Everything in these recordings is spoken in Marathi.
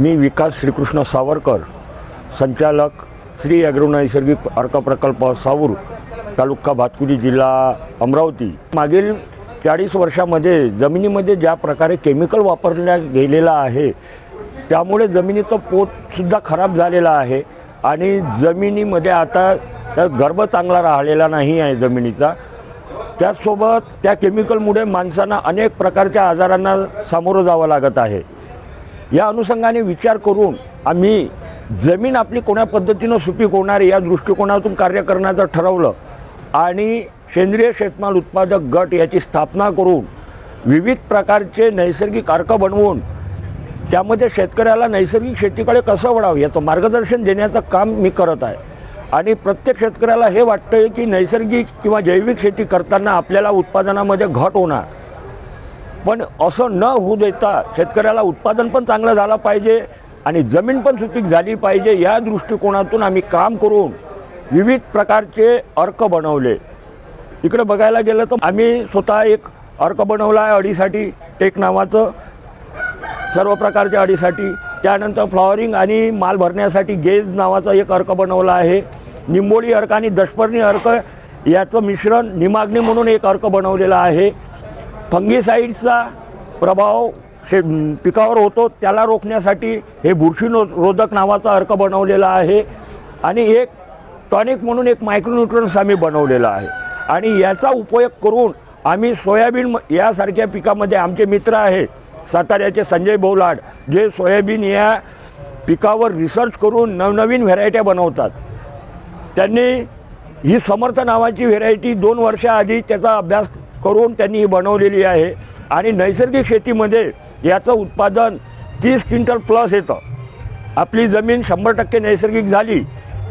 मी विकास श्रीकृष्ण सावरकर संचालक श्री ॲग्रो नैसर्गिक अर्क प्रकल्प सावूर तालुका भातकुली जिल्हा अमरावती. मागील चाळीस वर्षामध्ये जमिनीमध्ये ज्या प्रकारे केमिकल वापरल्या गेलेलं आहे त्यामुळे जमिनीचं पोतसुद्धा खराब झालेला आहे आणि जमिनीमध्ये आता त्या गर्भ चांगला राहिलेला नाही आहे जमिनीचा. त्याचसोबत त्या केमिकलमुळे माणसांना अनेक प्रकारच्या आजारांना सामोरं जावं लागत आहे. या अनुषंगाने विचार करून आम्ही जमीन आपली कोण्या पद्धतीनं सुपीक होणार या दृष्टिकोनातून कार्य करण्याचं ठरवलं. आणि सेंद्रिय शेतमाल उत्पादक गट याची स्थापना करून विविध प्रकारचे नैसर्गिक अर्क बनवून त्यामध्ये शेतकऱ्याला नैसर्गिक शेतीकडे कसं वळावं याचं मार्गदर्शन देण्याचं काम मी करत आहे. आणि प्रत्येक शेतकऱ्याला हे वाटतं की नैसर्गिक किंवा जैविक शेती करताना आपल्याला उत्पादनामध्ये घट होणार. पण असं न होऊ देता शेतकऱ्याला उत्पादन पण चांगलं झालं पाहिजे आणि जमीन पण सुपीक झाली पाहिजे या दृष्टिकोनातून आम्ही काम करून विविध प्रकारचे अर्क बनवले. इकडे बघायला गेलं तर आम्ही स्वतः एक अर्क बनवला आहे अडीसाठी टेक नावाचं. सर्व प्रकारच्या अडीसाठी. त्यानंतर फ्लॉवरिंग आणि माल भरण्यासाठी गेज नावाचा एक अर्क बनवला आहे. निंबोळी अर्क आणि दशपर्णी अर्क याचं मिश्रण निमाग्नी म्हणून एक अर्क बनवलेला आहे. फंगीसाईडचा प्रभाव शे पिकावर होतो त्याला रोखण्यासाठी हे बुरशीनो रोधक नावाचा अर्क बनवलेला आहे. आणि एक टॉनिक म्हणून एक मायक्रोन्युट्रन्स आम्ही बनवलेला आहे. आणि याचा उपयोग करून आम्ही सोयाबीन म- यासारख्या पिकामध्ये आमचे मित्र आहेत साताऱ्याचे संजय बोलाड जे सोयाबीन या पिकावर रिसर्च करून नवनवीन व्हेरायट्या बनवतात. त्यांनी ही समर्थ नावाची व्हेरायटी दोन वर्षाआधी त्याचा अभ्यास करून त्यांनी ही बनवलेली आहे. आणि नैसर्गिक शेतीमध्ये याचं उत्पादन तीस क्विंटल प्लस येतं. आपली जमीन शंभर टक्के नैसर्गिक झाली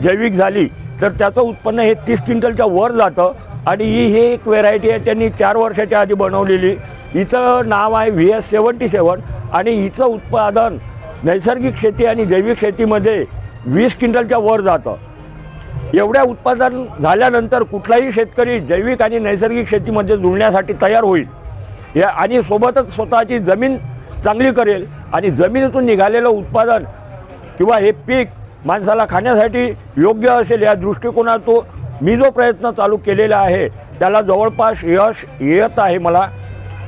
जैविक झाली तर त्याचं उत्पन्न हे तीस क्विंटलच्या वर जातं. आणि ही ही एक व्हेरायटी आहे त्यांनी चार वर्षाच्या आधी बनवलेली. हिचं नाव आहे व्ही एस सेवन्टी सेवन. आणि हिचं उत्पादन नैसर्गिक शेती आणि जैविक शेतीमध्ये वीस क्विंटलच्या वर जातं. एवढ्या उत्पादन झाल्यानंतर कुठलाही शेतकरी जैविक आणि नैसर्गिक शेतीमध्ये जुळण्यासाठी तयार होईल. या आणि सोबतच स्वतःची जमीन चांगली करेल आणि जमिनीतून निघालेलं उत्पादन किंवा हे पीक माणसाला खाण्यासाठी योग्य असेल या दृष्टिकोनातून मी जो प्रयत्न चालू केलेला आहे त्याला जवळपास यश येत आहे मला.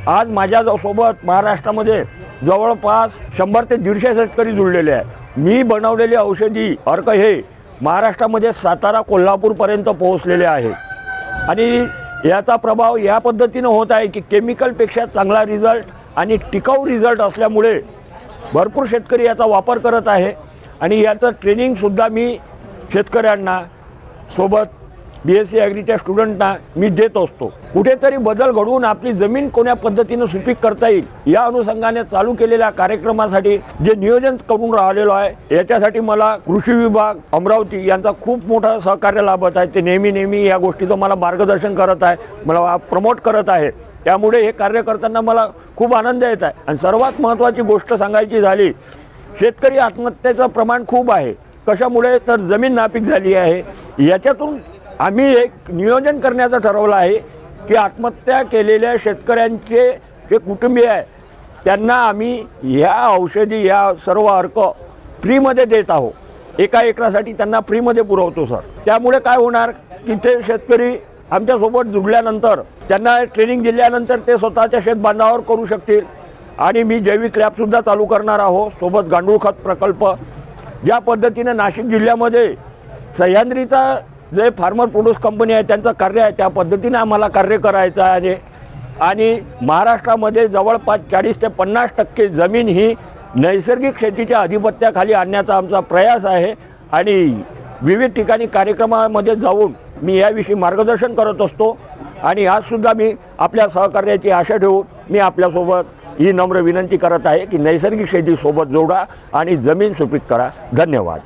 आज माझ्या सोबत महाराष्ट्रामध्ये जवळपास शंभर ते दीडशे शेतकरी जुळलेले आहे मी बनवलेली औषधी अर्क हे महाराष्ट्रामध्ये सातारा कोल्हापूरपर्यंत पोहोचलेले आहे. आणि याचा प्रभाव या पद्धतीनं होत आहे की केमिकलपेक्षा चांगला रिझल्ट आणि टिकाऊ रिझल्ट असल्यामुळे भरपूर शेतकरी याचा वापर करत आहे. आणि याचं ट्रेनिंगसुद्धा मी शेतकऱ्यांना सोबत बी एस सी ॲग्रीच्या स्टुडंटना मी देत असतो. कुठेतरी बदल घडवून आपली जमीन कोण्या पद्धतीनं सुपीक करता येईल या अनुषंगाने चालू केलेल्या कार्यक्रमासाठी जे नियोजन करून राहिलेलो आहे याच्यासाठी मला कृषी विभाग अमरावती यांचा खूप मोठा सहकार्य लाभत आहे. ते नेहमी नेहमी या गोष्टीचं मला मार्गदर्शन करत आहे मला प्रमोट करत आहे. त्यामुळे हे कार्य करताना मला खूप आनंद येत आहे. आणि सर्वात महत्त्वाची गोष्ट सांगायची झाली शेतकरी आत्महत्येचं प्रमाण खूप आहे. कशामुळे तर जमीन नापीक झाली आहे? याच्यातून आम्ही एक नियोजन करण्याचं ठरवलं आहे की आत्महत्या केलेल्या शेतकऱ्यांचे जे कुटुंबीय आहे त्यांना आम्ही ह्या औषधी या सर्व अर्क फ्रीमध्ये देत आहोत. एका एकरासाठी त्यांना फ्रीमध्ये पुरवतो सर. त्यामुळे काय होणार की ते शेतकरी आमच्यासोबत जुडल्यानंतर त्यांना ट्रेनिंग दिल्यानंतर ते स्वतःच्या शेत बांधावर करू शकतील. आणि मी जैविक लॅबसुद्धा चालू करणार आहोत सोबत गांडूळ खत प्रकल्प. ज्या पद्धतीने नाशिक जिल्ह्यामध्ये सह्याद्रीचा जे फार्मर प्रोड्यूस कंपनी आहे त्यांचं कार्य आहे त्या पद्धतीने आम्हाला कार्य करायचं आहे. आणि महाराष्ट्रामध्ये जवळपास चाळीस ते पन्नास टक्के जमीन ही नैसर्गिक शेतीच्या अधिपत्याखाली आणण्याचा आमचा प्रयास आहे. आणि विविध ठिकाणी कार्यक्रमामध्ये जाऊन मी याविषयी मार्गदर्शन करत असतो. आणि आजसुद्धा मी आपल्या सहकार्याची आशा ठेवून मी आपल्यासोबत ही नम्र विनंती करत आहे की नैसर्गिक शेतीसोबत जोडा आणि जमीन सुपीक करा. धन्यवाद.